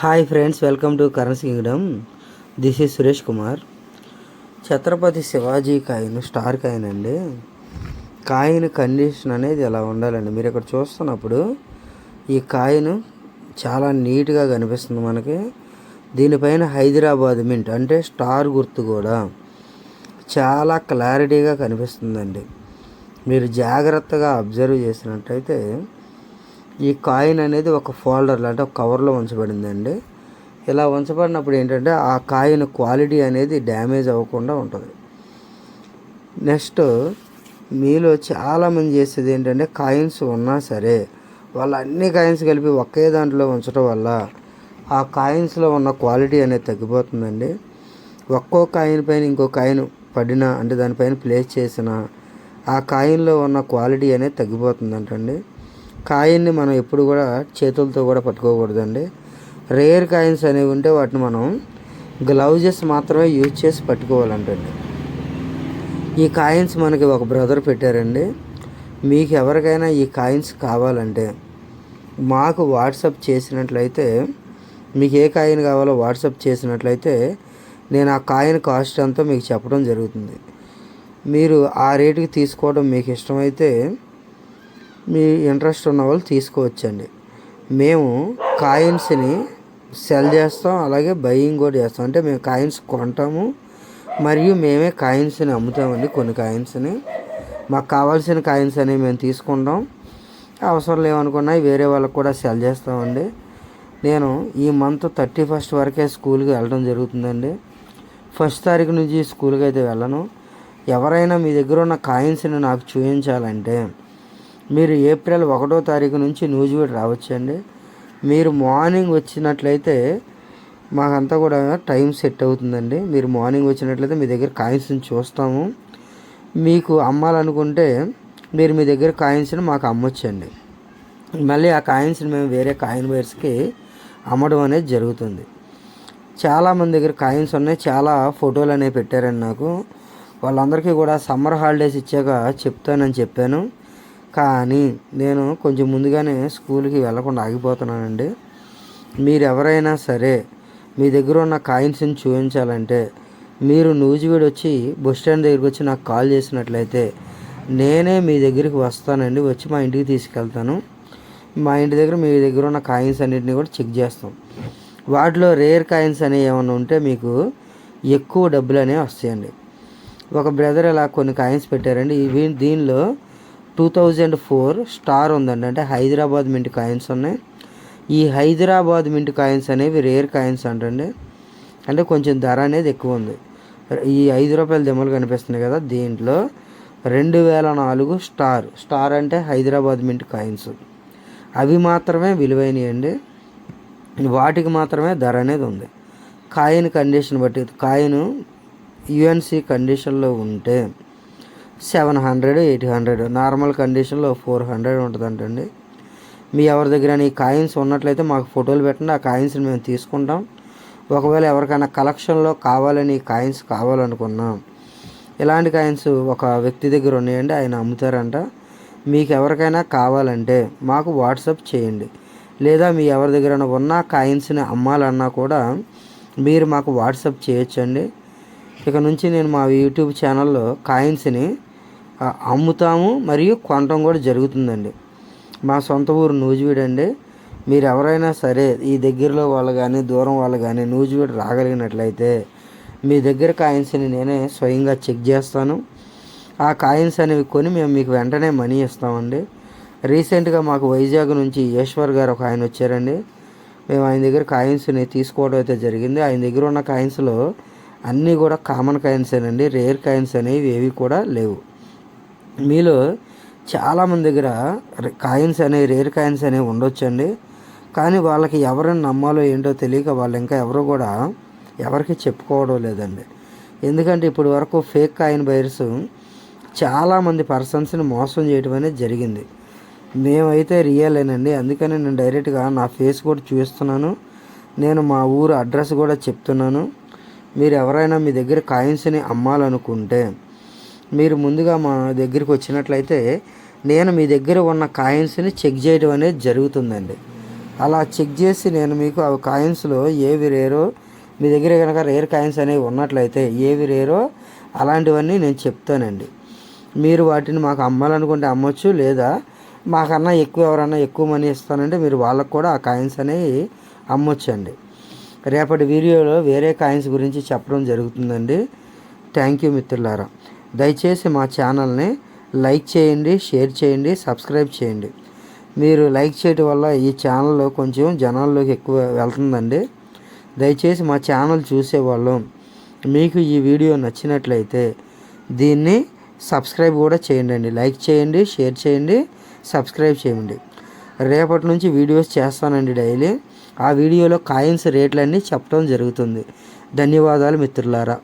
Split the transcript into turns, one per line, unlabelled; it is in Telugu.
Hi friends welcome to currency kingdom this is Suresh Kumar Chhatrapati Shivaji coin star coin అండి. కాయిన్ కండిషన్ అనేది ఎలా ఉండాలండి? మీరు ఇక్కడ చూస్తున్నప్పుడు ఈ కాయిన్ చాలా నీట్గా కనిపిస్తుంది మనకి. దీనిపైన హైదరాబాద్ మింట్ అంటే స్టార్ గుర్తు కూడా చాలా క్లారిటీగా కనిపిస్తుందండి. మీరు జాగ్రత్తగా అబ్జర్వ్ చేసినట్టయితే ఈ కాయిన్ అనేది ఒక ఫోల్డర్లో అంటే ఒక కవర్లో ఉంచబడిందండి. ఇలా ఉంచబడినప్పుడు ఏంటంటే ఆ కాయిన్ క్వాలిటీ అనేది డ్యామేజ్ అవ్వకుండా ఉంటుంది. నెక్స్ట్ మీలో చాలామంది చేసేది ఏంటంటే కాయిన్స్ ఉన్నా సరే వాళ్ళు అన్ని కాయిన్స్ కలిపి ఒకే దాంట్లో ఉంచడం వల్ల ఆ కాయిన్స్లో ఉన్న క్వాలిటీ అనేది తగ్గిపోతుందండి. ఒక్కో కాయిన్ పైన ఇంకో కాయిన్ పడినా అంటే దానిపైన ప్లేస్ చేసిన ఆ కాయిన్లో ఉన్న క్వాలిటీ అనేది తగ్గిపోతుందంటండి. కాయిన్ని మనం ఎప్పుడు కూడా చేతులతో కూడా పట్టుకోకూడదండి. రేర్ కాయిన్స్ అనేవి ఉంటే వాటిని మనం గ్లౌజెస్ మాత్రమే యూజ్ చేసి పట్టుకోవాలంటండి. ఈ కాయిన్స్ మనకి ఒక బ్రదర్ పెట్టారండి. మీకు ఎవరికైనా ఈ కాయిన్స్ కావాలంటే మాకు వాట్సప్ చేసినట్లయితే మీకు ఏ కాయిన్ కావాలో వాట్సప్ చేసినట్లయితే నేను ఆ కాయిన్ కాస్ట్ అంతా మీకు చెప్పడం జరుగుతుంది. మీరు ఆ రేటుకి తీసుకోవడం మీకు ఇష్టమైతే మీ ఇంట్రెస్ట్ ఉన్న వాళ్ళు తీసుకోవచ్చండి. మేము కాయిన్స్ని సెల్ చేస్తాం అలాగే బయింగ్ కూడా చేస్తాం. అంటే మేము కాయిన్స్ కొంటాము మరియు మేమే కాయిన్స్ని అమ్ముతామండి కొన్ని కాయిన్స్ని. మాకు కావాల్సిన కాయిన్స్ అనేవి మేము తీసుకుంటాం. అవసరం లేవనుకున్నా వేరే వాళ్ళకి కూడా సెల్ చేస్తామండి. నేను ఈ మంత్ థర్టీ ఫస్ట్ వరకే స్కూల్కి వెళ్ళడం జరుగుతుందండి. ఫస్ట్ తారీఖు నుంచి స్కూల్కి అయితే వెళ్ళను. ఎవరైనా మీ దగ్గర ఉన్న కాయిన్స్ని నాకు చూపించాలంటే మీరు ఏప్రిల్ ఒకటో తారీఖు నుంచి నూజివీడు రావచ్చండి. మీరు మార్నింగ్ వచ్చినట్లయితే మాకంతా కూడా టైం సెట్ అవుతుందండి. మీరు మార్నింగ్ వచ్చినట్లయితే మీ దగ్గర కాయిన్స్ని చూస్తాము. మీకు అమ్మాలనుకుంటే మీరు మీ దగ్గర కాయిన్స్ని మాకు అమ్మొచ్చండి. మళ్ళీ ఆ కాయిన్స్ని మేము వేరే కాయిన్ వైర్స్కి అమ్మడం అనేది జరుగుతుంది. చాలామంది దగ్గర కాయిన్స్ ఉన్నాయి. చాలా ఫోటోలు అనేవి పెట్టారండి నాకు. వాళ్ళందరికీ కూడా సమ్మర్ హాలిడేస్ ఇచ్చాక చెప్తానని చెప్పాను. కానీ నేను కొంచెం ముందుగానే స్కూల్కి వెళ్ళకుండా ఆగిపోతున్నానండి. మీరు ఎవరైనా సరే మీ దగ్గర ఉన్న కాయిన్స్ని చూపించాలంటే మీరు నూజివీడు వచ్చి బస్ స్టాండ్ దగ్గరికి వచ్చి నాకు కాల్ చేసినట్లయితే నేనే మీ దగ్గరికి వస్తానండి. వచ్చి మా ఇంటికి తీసుకెళ్తాను. మా ఇంటి దగ్గర మీ దగ్గర ఉన్న కాయిన్స్ అన్నింటినీ కూడా చెక్ చేస్తాం. వాటిలో రేర్ కాయిన్స్ అనేవి ఏమైనా ఉంటే మీకు ఎక్కువ డబ్బులు అనేవి వస్తాయండి. ఒక బ్రదర్ ఇలా కొన్ని కాయిన్స్ పెట్టారండి. దీనిలో టూ థౌజండ్ ఫోర్ స్టార్ ఉందండి. అంటే హైదరాబాద్ మింట్ కాయిన్స్ ఉన్నాయి. ఈ హైదరాబాద్ మింట్ కాయిన్స్ అనేవి రేర్ కాయిన్స్ అంటండి. అంటే కొంచెం ధర అనేది ఎక్కువ ఉంది. ఈ ఐదు రూపాయల దెమ్మలు కనిపిస్తున్నాయి కదా దీంట్లో. రెండు వేల నాలుగు స్టార్. స్టార్ అంటే హైదరాబాద్ మింట్ కాయిన్స్. అవి మాత్రమే విలువైనవి అండి వాటికి మాత్రమే ధర అనేది ఉంది. కాయిన్ కండిషన్ బట్టి కాయిన్ యుఎన్సి కండిషన్లో ఉంటే seven hundred eight hundred. Normal కండిషన్లో ఫోర్ హండ్రెడ్ ఉంటుందంటండి. మీ ఎవరి దగ్గర ఈ కాయిన్స్ ఉన్నట్లయితే మాకు ఫోటోలు పెట్టండి. ఆ కాయిన్స్ని మేము తీసుకుంటాం. ఒకవేళ ఎవరికైనా కలెక్షన్లో కావాలని కాయిన్స్ కావాలనుకున్నాం. ఇలాంటి కాయిన్స్ ఒక వ్యక్తి దగ్గర ఉన్నాయండి. ఆయన అమ్ముతారంట. మీకు ఎవరికైనా కావాలంటే మాకు వాట్సాప్ చేయండి. లేదా మీ ఎవరి దగ్గర ఉన్న కాయిన్స్ని అమ్మాలన్నా కూడా మీరు మాకు వాట్సాప్ చేయొచ్చండి. ఇక నుంచి నేను మా యూట్యూబ్ ఛానల్లో కాయిన్స్ని అమ్ముతాము మరియు కొనటం కూడా జరుగుతుందండి. మా సొంత ఊరు నూజివీడు అండి. మీరు ఎవరైనా సరే ఈ దగ్గరలో వాళ్ళు కానీ దూరం వాళ్ళు కానీ నూజివీడు రాగలిగినట్లయితే మీ దగ్గర కాయిన్స్ని నేనే స్వయంగా చెక్ చేస్తాను. ఆ కాయిన్స్ అనేవి కొని మేము మీకు వెంటనే మనీ ఇస్తామండి. రీసెంట్గా మాకు వైజాగ్ నుంచి ఈశ్వర్ గారు ఒక ఆయన వచ్చారండి. మేము ఆయన దగ్గర కాయిన్స్ని తీసుకోవడం అయితే జరిగింది. ఆయన దగ్గర ఉన్న కాయిన్స్లో అన్నీ కూడా కామన్ కాయిన్స్ అండి రేర్ కాయిన్స్ అనేవి ఏవి కూడా లేవు. మీలో చాలామంది దగ్గర కాయిన్స్ అనేవి రేర్ కాయిన్స్ అనేవి ఉండొచ్చండి. కానీ వాళ్ళకి ఎవరిని నమ్మాలో ఏంటో తెలియక వాళ్ళు ఇంకా ఎవరు కూడా ఎవరికి చెప్పుకోవడం లేదండి. ఎందుకంటే ఇప్పుడు వరకు ఫేక్ కాయిన్ బయర్స్ చాలామంది పర్సన్స్ని మోసం చేయడం అనేది జరిగింది. మేమైతే రియలేనండి. అందుకని నేను డైరెక్ట్గా నా ఫేస్ కూడా చూస్తున్నాను నేను మా ఊరు అడ్రస్ కూడా చెప్తున్నాను. మీరు ఎవరైనా మీ దగ్గర కాయిన్స్ని అమ్మాలనుకుంటే మీరు ముందుగా మా దగ్గరికి వచ్చినట్లయితే నేను మీ దగ్గర ఉన్న కాయిన్స్ని చెక్ చేయడం అనేది జరుగుతుందండి. అలా చెక్ చేసి నేను మీకు ఆ కాయిన్స్లో ఏవి రేరో మీ దగ్గర కనుక రేర్ కాయిన్స్ అనేవి ఉన్నట్లయితే ఏవి రేరో అలాంటివన్నీ నేను చెప్తానండి. మీరు వాటిని మాకు అమ్మాలనుకుంటే అమ్మొచ్చు లేదా మాకన్నా ఎక్కువ ఎవరన్నా ఎక్కువ మనీ ఇస్తానంటే మీరు వాళ్ళకు కూడా ఆ కాయిన్స్ అనేవి అమ్మొచ్చండి. రేపటి వీడియోలో వేరే కాయిన్స్ గురించి చెప్పడం జరుగుతుందండి. థ్యాంక్ యూ మిత్రులారా. దయచేసి మా ఛానల్ని లైక్ చేయండి షేర్ చేయండి సబ్స్క్రైబ్ చేయండి. మీరు లైక్ చేయడం వల్ల ఈ ఛానల్లో కొంచెం జనాల్లోకి ఎక్కువ వెళ్తుందండి. దయచేసి మా ఛానల్ చూసేవాళ్ళు. మీకు ఈ వీడియో నచ్చినట్లయితే దీన్ని సబ్స్క్రైబ్ కూడా చేయండి అండి లైక్ చేయండి షేర్ చేయండి సబ్స్క్రైబ్ చేయండి. రేపటి నుంచి వీడియోస్ చేస్తానండి డైలీ. ఆ వీడియోలో కాయిన్స్ రేట్లన్నీ చెప్పడం జరుగుతుంది. ధన్యవాదాలు మిత్రులారా.